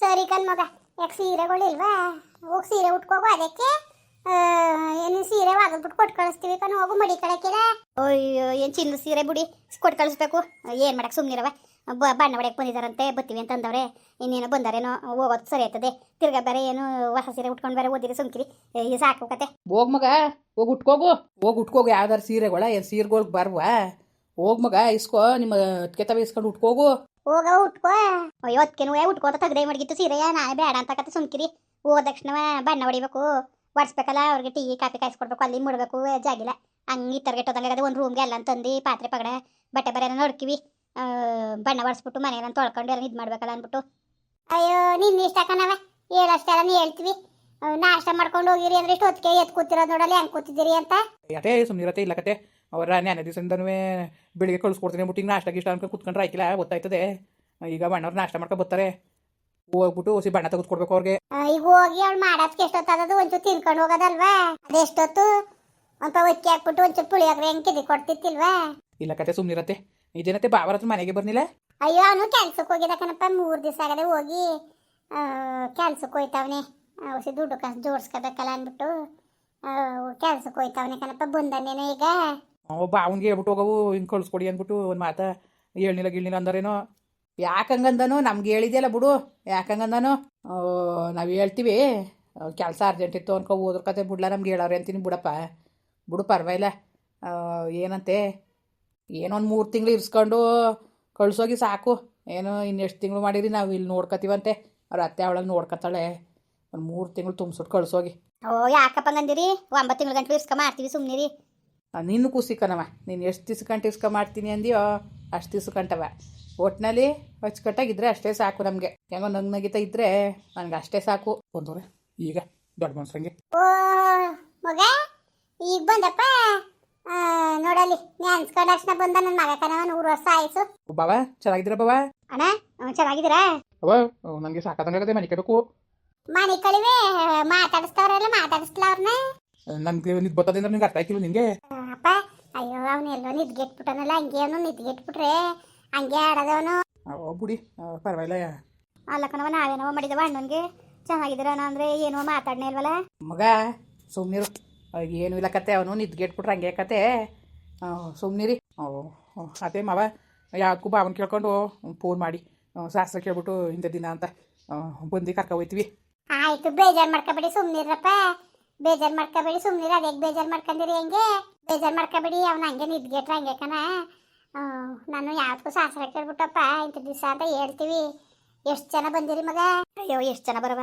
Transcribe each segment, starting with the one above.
ಸರಿ ಕಣ್ ಮಗ ಯಾಕೆ ಸೀರೆಗಳಿಲ್ವಾ ಹೋಗಿ ಸೀರೆ ಉಟ್ಕೋಗು ಅದಕ್ಕೆ. ಏನು ಸೀರೆ ಒಗದ್ಬಿಟ್ಟು ಕೊಟ್ಟು ಕಳಿಸ್ತೀವಿ ಕಣ್ ಹೋಗು ಮಡಿ ಕಳಕಿರ ಅಯ್ಯೋ ಏನು ಚಿನ್ನ ಸೀರೆ ಬಿಡಿ ಕೊಟ್ಟು ಕಳಿಸ್ಬೇಕು. ಏನು ಮಾಡಕ್ಕೆ ಸುಮ್ಮನಿರವ ಬಣ್ಣ ಹೊಡ್ಯಕ್ಕೆ ಬಂದಿದ್ದಾರಂತೆ ಬತ್ತೀವಿ ಅಂತ ಅಂದವ್ರೆ. ಇನ್ನೇನೋ ಬಂದಾರೇನೋ ಹೋಗೋದು ಸರಿ ಆಯ್ತದೆ. ತಿರ್ಗಾ ಬೇರೆ ಏನು ಹೊಸ ಸೀರೆ ಉಟ್ಕೊಂಡು ಬೇರೆ ಓದಿರಿ ಸುಮ್ಕಿರಿ. ಈ ಸಾಕು ಕತೆ. ಹೋಗ್ ಮಗ ಹೋಗಿ ಉಟ್ಕೋಗು. ಹೋಗಿ ಉಟ್ಕೋಗು ಯಾವ್ದಾರು ಸೀರೆಗಳ ಏನು ಸೀರೆಗಳಿಗೆ ಬರ್ವಾ? ಹೋಗ್ ಮಗ ಇಸ್ಕೋ ನಿಮ್ಮ ಕೆತ್ತ ಇಸ್ಕೊಂಡು ಉಟ್ಕೋಗು. ಹೋಗ ಉಟ್ಕೋ. ಅಯ್ಯೋ ಅದಕ್ಕೇನು ಉಟ್ಕೋತ ತಗ್ದೆ ಮಡಗಿತ್ತು ಸೀರೆ ನಾ ಬೇಡ ಅಂತ ಕತೆ ಸುಮ್ಕಿರಿ ಹೋದ ತಕ್ಷಣ ಬಣ್ಣ ಹೊಡಿಬೇಕು, ಒಡ್ಸ್ಬೇಕಲ್ಲ, ಅವ್ರಿಗೆ ಟೀ, ಕಾಫಿ ಕಾಯಿಸ್ಕೊಡ್ಬೇಕು, ಅಲ್ಲಿ ಮುಡ್ಬೇಕು ಜಾಗಿಲ್ಲ. ಹಂಗೆ ತರ್ಗೆಟ್ಟೋದಂಗೆ ಒಂದು ರೂಮ್ಗೆ ಎಲ್ಲ ಅಂತಂದು ಪಾತ್ರೆ ಪಗಡೆ, ಬಟ್ಟೆ ಬರೆ ನೋಡ್ಕಿವಿ. ಬಣ್ಣ ಒಡ್ಸ್ಬಿಟ್ಟು ಮನೆಯೆಲ್ಲ ತೊಳ್ಕೊಂಡು ಎಲ್ಲ ಇದು ಮಾಡ್ಬೇಕಲ್ಲ ಅಂದ್ಬಿಟ್ಟು. ಅಯ್ಯೋ, ನಿನ್ನ ಇಷ್ಟ ಕಣವ ಹೇಳಷ್ಟೆಲ್ಲ ನೀ ಹೇಳ್ತೀವಿ. ನಾಷ್ಟ ಮಾಡ್ಕೊಂಡು ಹೋಗಿರಿ ಅಂದ್ರೆ ಇಷ್ಟು ಹೊತ್ತಿಗೆ ಎತ್ ಕೂತಿರೋದು ನೋಡಲ್ಲ, ಹೆಂಗೆ ಕೂತಿದ್ದೀರಿ ಅಂತ. ಯಾಟೇ ಸುಮ್ಮನಿರತ್ತೆ ಇಲ್ಲ ಕತೆ ಅವರ ನೆನೆ ದಿವಸದಿಂದನೂ ಬೆಳಿಗ್ಗೆ ಕಳಿಸ್ಕೊಡ್ತೀನಿ ಅಂದ್ಬಿಟ್ಟು ಈಗ ನಾಷ್ಟ ಇಷ್ಟ ಅನ್ಕೊಂಡು ಕುತ್ಕೊಂಡ್ರೆ ಆಯ್ಕಿಲ್ಲ ಗೊತ್ತಾಯ್ತದೆ. ಈಗ ಬಣ್ಣವ್ರು ನಾಷ್ಟ ಮಾಡ್ಕೊ ಬರ್ತಾರೆ. ಹೋಗ್ಬಿಟ್ಟು ಹೊಸಿ ಬಣ್ಣ ತೆಗೆದುಕೊಡ್ಬೇಕು ಅವ್ರಿಗೆ. ಈಗ ಹೋಗಿ ಅವ್ಳು ಮಾಡೋದಕ್ಕೆ ಎಷ್ಟೊತ್ತಾದದು? ಒಂಚೂರು ತಿನ್ಕೊಂಡು ಹೋಗೋದಲ್ವಾ? ಅದೆಷ್ಟೊತ್ತು? ಒಂದು ಒಕ್ಕಿ ಹಾಕ್ಬಿಟ್ಟು ಒಂಚೂರು ಪುಳಿಯೋಗ್ರೆ ಹೆಂಗೆ ಕಿದಿ ಕೊಡ್ತಿತ್ತಿಲ್ವಾ? ಇಲ್ಲ ಕತೆ ಸುಮ್ಮನಿರತ್ತೆ ಇದೇನತ್ತೆ ಬಾವರ ಹತ್ರ ಮನೆಗೆ ಬರ್ನಿಲ್ಲ? ಅಯ್ಯೋ ಅವನು ಕೆಲ್ಸಕ್ಕೆ ಹೋಗಿದ ಕಣಪ್ಪ ಮೂರು ದಿವಸ ಆಗದೆ ಹೋಗಿ ಕೆಲ್ಸಕ್ಕೆ ಹೋಯ್ತಾವನೆ. ಹೊಸ ದುಡ್ಡು ಕಾಸು ಜೋಡಿಸ್ಕೋಬೇಕಲ್ಲ ಅಂದ್ಬಿಟ್ಟು ಕೆಲ್ಸಕ್ಕೆ ಹೋಯ್ತಾವನೆ ಕಣಪ್ಪ ಬಂದನೇನೋ ಈಗ. ಅವ ಅವನಿಗೆ ಹೇಳ್ಬಿಟ್ಟು ಹೋಗವು ಹಿಂಗೆ ಕಳಿಸ್ಕೊಡಿ ಅಂದ್ಬಿಟ್ಟು ಒಂದು ಮಾತ ಹೇಳ್ನಿಲ್ಲ ಗಿಳ್ನಿಲ್ಲ ಅಂದರೇನೋ, ಯಾಕಂಗಂದನು? ನಮ್ಗೆ ಹೇಳಿದೆಯಲ್ಲ ಬಿಡು, ಯಾಕಂಗಂದನು? ನಾವು ಹೇಳ್ತೀವಿ, ಕೆಲಸ ಅರ್ಜೆಂಟ್ ಇತ್ತು ಅನ್ಕೊ ಹೋದ್ರ ಕತೆ ಬಿಡ್ಲ ನಮ್ಗೆ ಹೇಳವ್ರೆ ಅಂತೀನಿ ಬಿಡಪ್ಪ. ಬಿಡು, ಪರವಾಗಿಲ್ಲ ಏನಂತೆ? ಏನೋ ಒಂದು ಮೂರು ತಿಂಗಳು ಇರಿಸ್ಕೊಂಡು ಕಳ್ಸೋಗಿ ಸಾಕು. ಏನು ಇನ್ನೆಷ್ಟು ತಿಂಗಳು ಮಾಡಿರಿ, ನಾವು ಇಲ್ಲಿ ನೋಡ್ಕೊತೀವಂತೆ. ಅವ್ರ ಅತ್ತೆ ಅವಳಲ್ಲಿ ನೋಡ್ಕೊತಾಳೆ ಒಂದು ಮೂರು ತಿಂಗಳು ತುಂಬಿಸ್ಬಿಟ್ಟು ಕಳ್ಸೋಗಿ. ಓ, ಯಾಕಪ್ಪ ಅಂದಿರಿ ಒಂಬತ್ತು ತಿಂಗಳು ಗಂಟೆ ಇರ್ಸ್ಕ, ಮಾಡ್ತೀವಿ ಸುಮ್ಮನಿರಿ ನಿನ್ನ ಕೂಸಿಕನವ ನೀನು ಎಷ್ಟು ದಿವ್ಸ ಕಂಟ ಇಸ್ಕ ಮಾಡ್ತೀನಿ ಅಂದಿಯೋ ಅಷ್ಟು ದಿವ್ಸ ಕಂಟವ ಒಟ್ಟಿನಲ್ಲಿ ಅಚ್ಚುಕಟ್ಟಾಗಿದ್ರೆ ಅಷ್ಟೇ ಸಾಕು ನಮಗೆ. ಹೆಂಗೋ ನಂಗೆ ನಗಿತಾ ಇದ್ರೆ ನನಗೆ ಅಷ್ಟೇ ಸಾಕು. ಬಂದವ್ರೆ ಈಗ ದೊಡ್ಡ ಮನ್ಸಂಗೆ. ಓ ಮಗ ಈಗ ಬಂದಪ್ಪ? ನೋಡಲಿ ನೆನ್ಸ್ಕೊಂಡ ತಕ್ಷಣ ಬಂದ ನನ್ನ ಮಗ ಕನವ ನೂರು ವರ್ಷ ಆಯ್ತು. ಬಾವ ಚೆನ್ನಾಗಿದ್ದೀರ ಬಾವ? ಅಣ್ಣ ಚೆನ್ನಾಗಿದ್ದೀರಾ? ಅವ ನನಗೆ ಸಾಕಾದಂಗಾಗದೆ ಮನೆ ಕಬೇಕು ಮನೆ ಕಳಿವೆ ಮಾತಾಡಿಸ್ತವ್ರಲ್ಲ ಮಾತಾಡಿಸ್ಲ ಅವ್ರನ್ನ ನನಗೆ ನಿದ್ ಬರ್ತದೆ ಅಂದ್ರೆ ನಿಂಗೆ ಅರ್ಥ ಆಯ್ತಿಲ್ಲ ನಿಂಗೆ? ಅಪ್ಪ ಅಯ್ಯೋ ಅವನೆಲ್ಲೋ ನಿದ್ಗೆಟ್ಬಿಟ್ಟನಲ್ಲ ಹಂಗೆ ಅವನು ನಿದ್ಗೆಟ್ಬಿಟ್ರೆ ಹಂಗೆ ಆಡೋದವನು. ಓ ಬಿಡಿ ಪರವಾಗಿಲ್ಲ ಅಲ್ಲ ಕಣವ ನಾವೇನೋ ಮಾಡಿದವ ಅಣ್ಣನಿಗೆ? ಚೆನ್ನಾಗಿದ್ದೀರ ಅಂದ್ರೆ ಏನೋ ಮಾತಾಡ್ನೇ ಇಲ್ವಲ್ಲ? ಮಗ ಸುಮ್ಮನಿರು ಏನು ಇಲ್ಲ ಕತೆ ಅವನು ನಿದ್ಗೆಟ್ಬಿಟ್ರೆ ಹಂಗೆ ಕತೆ. ಸುಮ್ಮನಿರಿ ಅದೇ ಮಾವ ಯಾಕೂ ಬಾವನ್ ಕೇಳ್ಕೊಂಡು ಫೋನ್ ಮಾಡಿ. ಶಾಸ್ತ್ರ ಕೇಳ್ಬಿಟ್ಟು ಇಂಥ ದಿನ ಅಂತ ಬಂದು ಕರ್ಕೊ ಹೋಯ್ತೀವಿ. ಆಯ್ತು ಬೇಜಾರ್ ಮಾಡ್ಕೋಬೇಡಿ ಸುಮ್ನಿರಪ್ಪ ಬೇಜಾರ್ ಮಾಡ್ಕೋಬೇಡಿ, ಸುಮ್ನಿರ, ಅದೇ ಬೇಜಾರ್ ಮಾಡ್ಕೊಂಡಿರಿ ಹೆಂಗೆ? ಬೇಜಾರ್ ಮಾಡ್ಕೋಬೇಡಿ, ಅವ್ನ ಹಂಗೆ ನಿದ್ಗೆಟ್ರ ಹಂಗೆ ಕಣ. ನಾನು ಯಾವ್ದಕ್ಕೂ ಸಾಸ್ರ ಕೇಳ್ಬಿಟ್ಟಪ್ಪ, ಇಂಥ ದಿವಸ ಅಂತ ಹೇಳ್ತೀವಿ. ಎಷ್ಟು ಜನ ಬಂದಿರಿ ಮಗ? ಅಯ್ಯೋ, ಎಷ್ಟು ಜನ ಬರವ?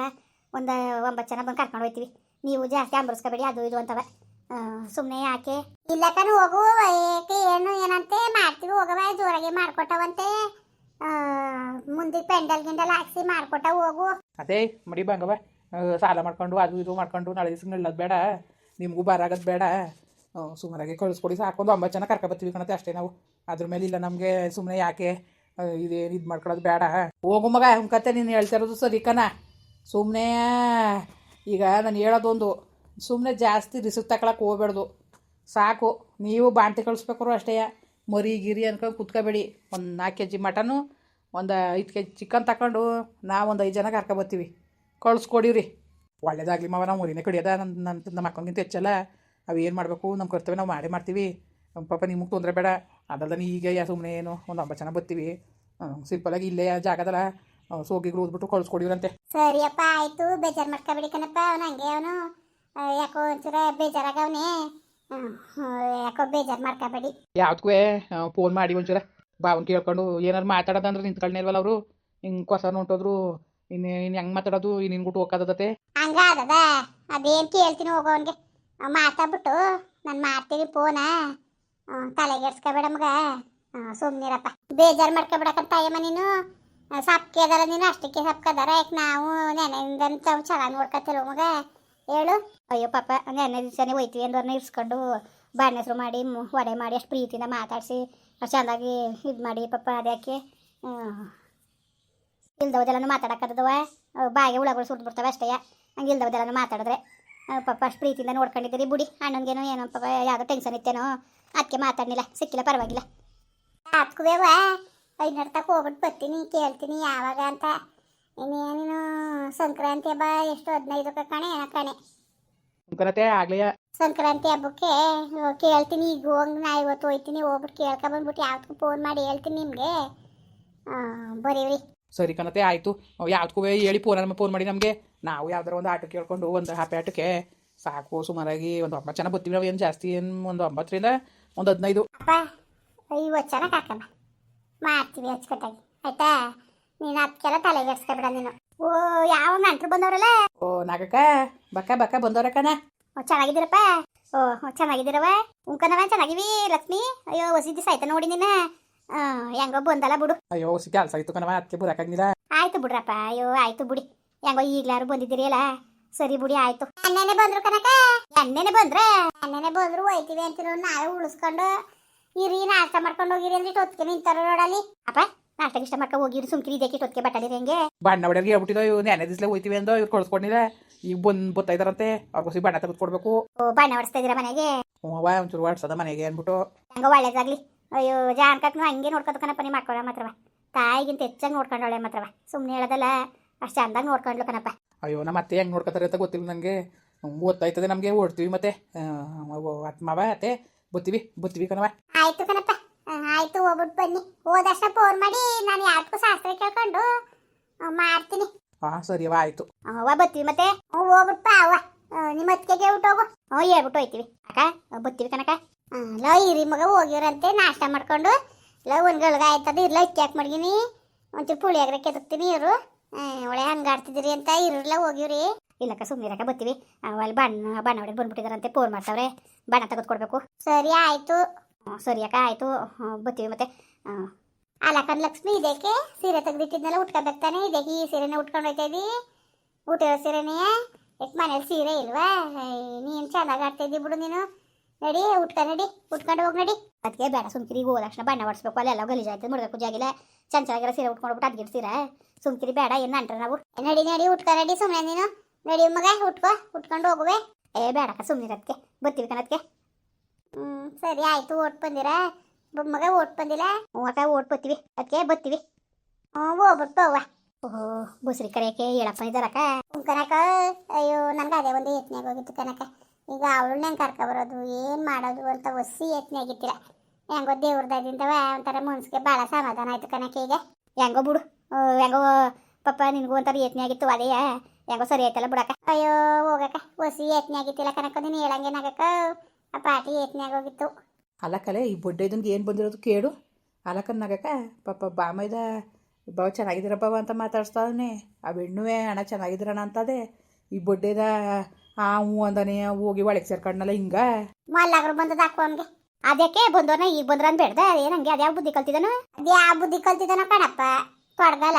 ಒಂದು ಒಂಬತ್ತು ಜನ ಬಂದು ಕರ್ಕೊಂಡು ಹೋಗ್ತೀವಿ ನೀವು ಜಾಸ್ತಿ ಅಂಬರ್ಸ್ಕೋಬೇಡಿ, ಅದು ಇದು ಅಂತವ. ಸುಮ್ಮನೆ ಯಾಕೆ? ಇಲ್ಲ ಕಣ, ಹೋಗು, ಏಕೆ, ಏನು, ಏನಂತೆ, ಮಾಡ್ತೀವಿ, ಹೋಗವ, ಜೋರಾಗಿ ಮಾಡ್ಕೊಟ್ಟವಂತೆ. ಮುಂದೆ ಪೆಂಡಲ್ ಗಿಂಡಲ್ ಹಾಕ್ಸಿ ಮಾಡ್ಕೊಟ್ಟ ಹೋಗು. ಅದೇ, ಮಡಿ ಬಂಗವ ಸಾಲ ಮಾಡ್ಕೊಂಡು, ಅದು ಇದು ಮಾಡ್ಕೊಂಡು, ನಾಳೆ ದಿವ್ಸ ನಿಲ್ಲೋದು ಬೇಡ, ನಿಮಗೂ ಬರಾಗೋದು ಬೇಡ. ಸುಮಾರಾಗಿ ಕಳಿಸ್ಕೊಡಿ ಸಾಕೊಂಡು ಒಂಬತ್ತು ಜನ ಕರ್ಕೊ ಬರ್ತೀವಿ ಕಣತೆ ಅಷ್ಟೇ ನಾವು. ಅದ್ರ ಮೇಲೆ ಇಲ್ಲ ನಮಗೆ ಸುಮ್ಮನೆ ಯಾಕೆ ಇದೇನು ಇದು ಮಾಡ್ಕೊಳ್ಳೋದು ಬೇಡ. ಹೋಗು ಮಗ ಕತೆ ನೀನು ಹೇಳ್ತಾ ಇರೋದು ಸರಿ ಕಣ. ಸುಮ್ಮನೆ ಈಗ ನಾನು ಹೇಳೋದೊಂದು ಸುಮ್ಮನೆ ಜಾಸ್ತಿ ರಿಸ್ಕ್ ತಗೊಳಕ್ಕೆ ಹೋಗ್ಬೇಡ್ದು. ಸಾಕು, ನೀವು ಬಾಂತಿ ಕಳಿಸ್ಬೇಕಾರು ಅಷ್ಟೇ. ಮರಿ, ಗಿರಿ ಅನ್ಕೊಂಡು ಕುತ್ಕೋಬೇಡಿ. ಒಂದು ನಾಲ್ಕು ಕೆ ಜಿ ಮಟನು, ಒಂದು ಐದು ಕೆ ಜಿ ಚಿಕನ್ ತಗೊಂಡು ನಾವು ಒಂದು ಐದು ಜನ ಕರ್ಕೊಬರ್ತೀವಿ ಕಳಿಸ್ಕೊಡಿವ್ರಿ. ಒಳ್ಳೇದಾಗಲಿ ಮಾವ ನಾವು ಊರಿನೇ ಕಡಿಯೋದ. ನನ್ನ ನನ್ನ ನಮ್ಮ ಅಕ್ಕಂಗಿಂತ ಹೆಚ್ಚಲ್ಲ ಅವು ಏನು ಮಾಡಬೇಕು ನಮ್ಮ ಕರ್ತವ್ಯ ನಾವು ಮಾಡೇ ಮಾಡ್ತೀವಿ. ನಮ್ಮ ಪಾಪ ನಿಮಗೆ ತೊಂದರೆ ಬೇಡ. ಅದಲ್ಲ ಈಗ ಯಾ ಸುಮ್ಮನೆ ಏನು ಒಂದು ಒಂಬತ್ತು ಜನ ಬರ್ತೀವಿ ಸಿಂಪಲಾಗಿ ಇಲ್ಲೇ ಜಾಗದಲ್ಲ. ಸೋಗಿಗಳು ಓದ್ಬಿಟ್ಟು ಕಳಿಸ್ಕೊಡಿವ್ರಂತೆ. ಸರಿಯಪ್ಪ ಆಯ್ತು. ಬೇಜಾರು ಮಾಡ್ಕೊಬೇಡಿ ಕಣಪ್ಪ. ಅವನು ಹಂಗೆ ಅವನು. ಯಾಕೋ ಒಂಚೂರ ಬೇಜಾರಾಗವನೇ ಯಾಕೋ ಬೇಜಾರು ಮಾಡ್ಕೊಬೇಡಿ. ಯಾವ್ದಕ್ಕೂ ಫೋನ್ ಮಾಡಿ ಒಂಚೂರ. ಬಾವನ್ ಕೇಳ್ಕೊಂಡು ಏನಾರು ಮಾತಾಡೋದಂದ್ರೆ ನಿಂತ್ಕೊಳ್ನೇಲ್ವಲ್ಲ ಅವರು? ಹಿಂಗೆ ಕೊಸ ಹೊಂಟೋದ್ರು ಇನ್ನು ಇನ್ನು ಹೆಂಗ್ ಮಾತಾಡೋದು? ಇನ್ನು ಗುಟ್ಟು ಹೋಗೋದತ್ತೆ ಹಂಗ ಅದದ ಅದೇನು ಕೇಳ್ತೀನಿ ಹೋಗೋನ್ಗೆ ಮಾತಾಡ್ಬಿಟ್ಟು ನಾನು ಮಾಡ್ತೀನಿ ಫೋನ ತಲೆಗೆಡ್ಸ್ಕೊಬೇಡ ಮಗ. ಸುಮ್ಮನಿರಪ್ಪ ಬೇಜಾರು ಮಾಡ್ಕೊಬೇಡಕ್ಕಂತ ತಾಯಮ್ಮ ನೀನು. ಸಪ್ಕೆ ನೀನು ಅಷ್ಟಕ್ಕೆ ಸಪ್ಕದಾರ ಯಾಕೆ ನಾವು ನೆನೆಯಿಂದ ಚೆನ್ನಾಗಿ ನೋಡ್ಕತ್ತಿಲ್ಲ ಮಗ? ಹೇಳು. ಅಯ್ಯೋ ಪಾಪ ನೆನೆ ದಿವಸನೇ ಹೋಯ್ತೀವಿ ಅಂದ್ರೆ ಇರ್ಸ್ಕೊಂಡು ಬಾಣಸರು ಹೆಸರು ಮಾಡಿ ವಡೆ ಮಾಡಿ ಅಷ್ಟು ಪ್ರೀತಿಯಿಂದ ಮಾತಾಡಿಸಿ ಅಷ್ಟು ಚೆಂದಾಗಿ ಇದು ಮಾಡಿ ಪಾಪ ಅದಕ್ಕೆ ಇಲ್ದವದೆಲ್ಲನೂ ಮಾತಾಡಕ್ಕದವ ಬಾಯಿಗೆ ಹುಳಗಳು ಸುಟ್ಟು ಬಿಡ್ತವೆ ಅಷ್ಟೇ. ಹಂಗೆ ಇಲ್ದವದೆಲ್ಲನೂ ಮಾತಾಡಿದ್ರೆ. ಪಾಪ ಅಷ್ಟು ಪ್ರೀತಿಯಿಂದ ನೋಡ್ಕೊಂಡಿದ್ದೀರಿ ಬುಡಿ. ಅಣ್ಣನಿಗೇನೋ ಏನೋ ಪಾಪ ಯಾವುದೋ ಟೆನ್ಷನ್ ಇತ್ತೇನೋ. ಅದಕ್ಕೆ ಮಾತಾಡಲಿಲ್ಲ ಸಿಕ್ಕಿಲ್ಲ ಪರವಾಗಿಲ್ಲ. ಅದಕ್ಕೂ ಐನೂರು ತಕ್ಕ ಹೋಗ್ಬಿಟ್ಟು ಬರ್ತೀನಿ ಕೇಳ್ತೀನಿ ಯಾವಾಗ ಅಂತ. ಇನ್ನೇನೇನು ಸಂಕ್ರಾಂತಿ ಹಬ್ಬ ಎಷ್ಟು ಹದಿನೈದಕ್ಕೆ ಕಣೆ ಕಣೆ. ಆಗ್ಲೇ. ಸಂಕ್ರಾಂತಿ ಹಬ್ಬಕ್ಕೆ ಕೇಳ್ತೀನಿ ಈಗ ಹೋಗಿ ನಾ ಇವತ್ತು ಹೋಯ್ತೀನಿ ಹೋಗ್ಬಿಟ್ಟು ಕೇಳ್ಕೊಂಡ್ಬಂದ್ಬಿಟ್ಟು ಯಾವ್ದಕ್ಕೂ ಫೋನ್ ಮಾಡಿ ಹೇಳ್ತೀನಿ ನಿಮಗೆ. ಬರೀವ್ರಿ. ಸರಿ ಕಣತೆ ಆಯಿತು. ಯಾವ್ದಕ್ಕೂ ಹೇಳಿ ಫೋನ್ ಫೋನ್ ಮಾಡಿ ನಮಗೆ. ನಾವು ಯಾವ್ದಾರ ಒಂದು ಆಟೋ ಕೇಳ್ಕೊಂಡು ಒಂದು ಹ್ಯಾಪಿ ಆಟಕ್ಕೆ. ಸಾಕು ಸುಮಾರಾಗಿ ಒಂದು ಒಂಬತ್ತು ಜನ ಬರ್ತೀವಿ ನಾವು ಏನು ಜಾಸ್ತಿ ಏನು ಒಂದು ಒಂಬತ್ತರಿಂದ ಒಂದು ಹದಿನೈದು. ಐವತ್ತು ಚೆನ್ನಾಗಿ ಹಾಕಮ್ಮ ಮಾಡ್ತೀವಿ ಅಚ್ಚುಕಟ್ಟಾಗಿ. ಆಯ್ತಾ? ನೀನು ಅದಕ್ಕೆಲ್ಲ ತಲೆಗೆಡ್ಸ್ಕೊಬೇಡ ನೀನು. ಓ ಯಾವ ನಂಟ್ರು ಬಂದವರಲ್ಲ? ಓ ನಾಗಕ್ಕ ಬಕ್ಕ ಬಕ್ಕ ಬಂದವ್ರಕ್ಕನ ಓ ಚೆನ್ನಾಗಿದ್ದೀರಪ್ಪ. ಓ ಚೆನ್ನಾಗಿದ್ದೀರವ ಉಂಕನವ ಚೆನ್ನಾಗಿವಿ ಲಕ್ಷ್ಮಿ. ಅಯ್ಯೋ ಹೊಸ ದಿವಸ ಆಯ್ತಾ ನೋಡಿ ನೀನು ಹೆಂಗೋ ಬಂದಲ್ಲ ಬಿಡು. ಅಯ್ಯೋ ಸಿ ಕೆಲಸ ಇತ್ತು ಕಣವ ಅದಕ್ಕೆ ಬರೋಕ್ಕಾಗಿಲ್ಲ ಆಯ್ತು ಬಿಡ್ರಪ್ಪ ಅಯ್ಯೋ ಆಯ್ತು ಬಿಡಿ. ಹೆಂಗೋ ಈಗ್ಲಾರು ಬಂದಿದ್ದೀರಿ ಅಲ್ಲ? ಸರಿ ಬಿಡಿ ಆಯ್ತು. ಅನ್ನೇನೆ ಬಂದ್ರು ಕನಕ ಅನ್ನೇನೆ ಬಂದ್ರೆ? ಅನ್ನೇನೆ ಬಂದ್ರು ಹೋಯ್ತೀವಿ ಅಂತಿರೋ ನಾಳೆ ಉಳಿಸ್ಕೊಂಡು ಇರಿ ನಾಷ್ಟ ಮಾಡ್ಕೊಂಡು ಹೋಗಿರಿ ಅಂದ್ರೆ ಟೊತ್ಕೆ ನಿಂತಾರ ನೋಡಲ್ಲಿ. ಅಪ್ಪ ನಾಷ್ಟ ಇಷ್ಟ ಮಾಡ್ಕೊಂಡು ಹೋಗಿರಿ ಸುಮ್ಕಿರಿ ಇದಕ್ಕೆ ಟೊತ್ಕೆ ಬಟ್ಟಡಿರಿ ಹೆಂಗೆ? ಬಣ್ಣ ಹೊಡೆಯರ್ಗೆ ಹೇಳ್ಬಿಟ್ಟಿದ್ದೋ ಇವ್ರು ನೆನೆ ದಿಸ್ಲೆ ಹೋಯ್ತೀವಿ ಅಂದೋ ಇವ್ರು ಕಳ್ಸ್ಕೊಂಡಿಲ್ಲ ಈಗ ಬಂದ್ ಬರ್ತಾ ಇದಾರಂತೆ ಅವ್ರಿಗೋಸಿ ಬಣ್ಣ ತೆಗೆದು ಕೊಡ್ಬೇಕು. ಓ ಬಣ್ಣ ಹೊಡಿಸ್ತಾ ಇದೀರ ಮನೆಗೆ? ಹ್ಞೂ ಒಂಚೂರು ಹೊಡ್ಸದ ಮನೆಗೆ ಅಂದ್ಬಿಟ್ಟು. ಹಂಗ ಒಳ್ಳೇದಾಗ್ಲಿ. ಅಯ್ಯೋ ಜಾನ್ಕತ್ನು ಹಂಗೆ ನೋಡ್ಕೊತ ಕಣಪ್ಪ ನಿಮ್ಮ ಮಕ್ಕಳ ಮಾತ್ರವ. ತಾಯಿಗಿಂತ ಹೆಚ್ಚಾಗಿ ನೋಡ್ಕೊಂಡವಳೆ ಮಾತ್ರವ. ಸುಮ್ಮನೆ ಹೇಳದಲ್ಲ ಅಷ್ಟು ಚಂದಾಗಿ ನೋಡ್ಕೊಂಡ್ಲು ಕಣಪ್ಪ. ಅಯ್ಯೋ ನಮ್ಮ ಅತ್ತೆ ಹೆಂಗೆ ನೋಡ್ಕೊತಾರೆ ಅಂತ ಗೊತ್ತಿಲ್ಲ ನನಗೆ ಗೊತ್ತಾಯ್ತದೆ ನಮಗೆ ಓಡ್ತೀವಿ ಮತ್ತೆ. ಮಾವ ಅತ್ತೆ ಬತ್ತೀವಿ ಬತ್ತೀವಿ ಕಣವ ಆಯ್ತು ಕಣಪ್ಪ. ಆಯ್ತು ಹೋಗ್ಬಿಟ್ಟು ಬನ್ನಿ. ಹೋದಷ್ಟ ಫೋನ್ ಮಾಡಿ ನಾನು ಯಾವ್ದಕ್ಕೂ ಶಾಸ್ತ್ರ ಕೇಳ್ಕೊಂಡು ಮಾಡ್ತೀನಿ. ಹಾ ಸರಿ ಅವ್ವ ಆಯ್ತು. ಅವ ಬತ್ತೀವಿ ಮತ್ತೆ? ಹ್ಞೂ ಹೋಗ್ಬಿಟ್ಟು ಅವ ನಿಮ್ಮ ಅತ್ತಿಗೆಗೆ ಹೇಳ್ಬಿಟ್ಟು ಹೋಗು. ಹ್ಞೂ ಹೇಳ್ಬಿಟ್ಟು ಹೋಯ್ತೀವಿ. ಅಕ್ಕ ಬುತ್ತೀವಿ ಆ, ಲೋ ಹಿರಿ ಮಗ ಹೋಗಿರಂತೆ ನಾಷ್ಟ ಮಾಡ್ಕೊಂಡು. ಲೋ ಒಂದು ಗಳಿಗೆ ಆಯ್ತದ ಇರ್ಲ ಇಕ್ಕಿ ಹಾಕಿ ಮಡ್ಗಿನಿ. ಒಂಚೂರು ಪುಳಿಯಾಗ್ರೆ ಕೆದಕ್ತೀನಿ ಇರು. ಒಳ್ಳೆ ಹಂಗಾಡ್ತಿದ್ದೀರಿ ಅಂತ ಇರಲ್ಲ ಹೋಗಿವ್ರಿ. ಇಲ್ಲಕ್ಕ ಸುಮ್ಮನಿರಕ ಬತ್ತೀವಿ. ಅಲ್ಲಿ ಬಣ್ಣ ಬಣ್ಣ ಹೊಡೆದು ಬಂದ್ಬಿಟ್ಟಿದಾರಂತೆ ಫೋನ್ ಮಾಡ್ತಾವ್ರೆ. ಬಣ್ಣ ತೆಗೆದು ಕೊಡಬೇಕು ಸರಿ ಆಯಿತು. ಸರಿ ಅಕ್ಕ ಆಯಿತು. ಬತ್ತೀವಿ ಮತ್ತೆ. ಅಲಕನ್ ಲಕ್ಷ್ಮಿ ಇದಕ್ಕೆ ಸೀರೆ ತೆಗೆದಿಟ್ಟಿದ್ನೆಲ್ಲ ಉಟ್ಕೊಂಡು ತಾನೆ ಇದಕ್ಕೆ ಈ ಸೀರೆನೇ ಉಟ್ಕೊಂಡು ಹೋಯ್ತಾ ಊಟ ಸೀರೆನೇ? ಯಾಕೆ ಮನೇಲಿ ಸೀರೆ ಇಲ್ವಾ? ನೀನು ಚೆನ್ನಾಗಿ ಆಡ್ತಾ ಇದ್ದಿ ಬಿಡು ನೀನು. ನಡಿ ಉಟ್ಕೊಂಡು ನಡಿ, ಉಟ್ಕೊಂಡು ಹೋಗಿ, ನಡಿ. ಅದಕ್ಕೆ ಬೇಡ, ಸುಮ್ಕಿರಿ ಹೋದ ತಕ್ಷಣ ಬಣ್ಣ ಹೊಡ್ಸ್ಬೇಕು ಅಲ್ಲೆಲ್ಲ ಗಲೀಜಾಯ್ತದೆ ಮುಡ್ಬೇಕು ಜಾಗಿಲ್ಲ ಚಂದ ಚೆನ್ನಾಗಿರೋ ಸೀರೆ ಉಟ್ಕೊಂಡ್ಬಿಟ್ಟು ಅದ್ಗಿಡ್ ಸೀರೆ ಸುಮ್ಕಿರಿ, ಬೇಡ, ಏನು ಅಂಟ್ರೆ ನಾವು? ನಡಿ ನಡಿ, ಉಟ್ಕ, ನಡಿ ಸುಮ್ಮನೆ ನೀನು. ನಡಿ ಮಗ, ಉಟ್ಕೋ, ಉಟ್ಕೊಂಡು ಹೋಗುವೆ. ಏ ಬೇಡಕ್ಕ ಸುಮ್ಮನೆ ಅದಕ್ಕೆ ಬರ್ತೀವಿ ಕಣದಕ್ಕೆ ಸರಿ, ಆಯಿತು, ಓಟ್ ಬಂದಿರಾ? ಮಗ ಓಟ್ ಬಂದಿಲ್ಲ? ಹ್ಞೂ, ಅಕ್ಕ, ಓಟ್ ಬರ್ತೀವಿ ಅದಕ್ಕೆ ಬರ್ತೀವಿ ಹ್ಞೂ ಹೋಗ್ಬಿಟ್ಟು ಅವ್ವ ಓಹೋ, ಬಸ್ರಿ ಕರೆಯಕ್ಕೆ ಹೇಳಪ್ಪ ಇದ್ದಾರಕ್ಕ ಕನಕ ಅಯ್ಯೋ, ನನಗೆ ಅದೇ ಒಂದು ಯತ್ನೆ ಹೋಗಿತ್ತು ಕನಕ ಈಗ ಅವಳನ್ನೇ ಕರ್ಕೊಬರೋದು ಏನು ಮಾಡೋದು ಅಂತ ಒಸಿ ಯತ್ನೆ ಆಗಿತ್ತಿಲ್ಲ ಹೆಂಗೋ ದೇವ್ರದಾದಿಂದವ ಒಂಥರ ಮನ್ಸಿಗೆ ಭಾಳ ಸಮಾಧಾನ ಆಯ್ತು ಕಣಕ್ಕೆ ಈಗ. ಹೆಂಗೋ ಬಿಡು ಹೆಂಗೋ ಪಪ್ಪ ನಿನಗೂ ಒಂಥರ ಯತ್ನ ಆಗಿತ್ತು, ಅದೇ, ಹೆಂಗೋ ಸರಿ ಆಯ್ತಲ್ಲ ಬಿಡಕ್ಕ. ಅಯ್ಯೋ, ಹೋಗಕ್ಕ, ಒಸಿ ಯತ್ನ ಆಗಿತ್ತಿಲ್ಲ ಕನಕ ನೀನು ಹೇಳಂಗೇನಾಗಕ್ಕ ಆ ಪಾಟಿ ಯತ್ನೆ ಆಗೋಗಿತ್ತು. ಅಲಕಲೆ, ಈ ಬೊಡ್ಡೆ ಇದನ್ಗೆ ಏನು ಬಂದಿರೋದು ಕೇಳು. ಅಲಕನ್ನಾಗಕ್ಕ ಪಾಪ ಬಾಮೈದ ಬಾವ ಚೆನ್ನಾಗಿದ್ದೀರಪ್ಪ ಅಂತ ಮಾತಾಡ್ಸ್ತಾವನೆ. ಆ ಹೆಣ್ಣುವೆ ಹಣ ಚೆನ್ನಾಗಿದ್ದೀರಣ್ಣ ಅಂತದೆ. ಈ ಬೊಡ್ಡೆದ ಆ, ಹ್ಞೂ ಅಂದಾನೆ, ಹೋಗಿ ಒಳಗೆ ಸೇರ್ಕೊಂಡ್ನಲ್ಲ ಹಿಂಗ. ಮಲ್ಲಾಗ್ರು ಬಂದದ ಹಾಕುವಂಗೆ ಅದಕ್ಕೆ ಬಂದೋನ ಈಗ ಬಂದ್ರ ಅಂತ ಬೇಡ್ದ? ಏನಂಗೆ ಅದ್ಯಾವ ಬುದ್ಧಿ ಕಲ್ತಿದನು? ಅದ್ಯಾವ ಬುದ್ಧಿ ಕಲ್ತಿದನ ಕಣಪ್ಪ ತೊಡ್ಗಲ್ಲ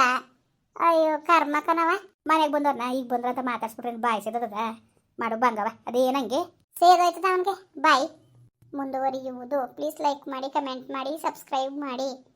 ಅಯ್ಯೋ, ಕರ್ಮ ಕಣವ ಮನೆಗೆ ಬಂದವ್ರನ್ನ ಈಗ ಬಂದ್ರ ಅಂತ ಮಾತಾಡ್ಸ್ಬಿಟ್ರೆ ಬಾಯಿ ಸೇದದ ಮಾಡು ಬಂಗವ ಅದೇನಂಗೆ ಸೇದೋಯ್ತದ ಅವನಿಗೆ. ಬಾಯ್. ಮುಂದುವರಿಯುವುದು. ಪ್ಲೀಸ್ ಲೈಕ್ ಮಾಡಿ ಕಮೆಂಟ್ ಮಾಡಿ ಸಬ್ಸ್ಕ್ರೈಬ್ ಮಾಡಿ.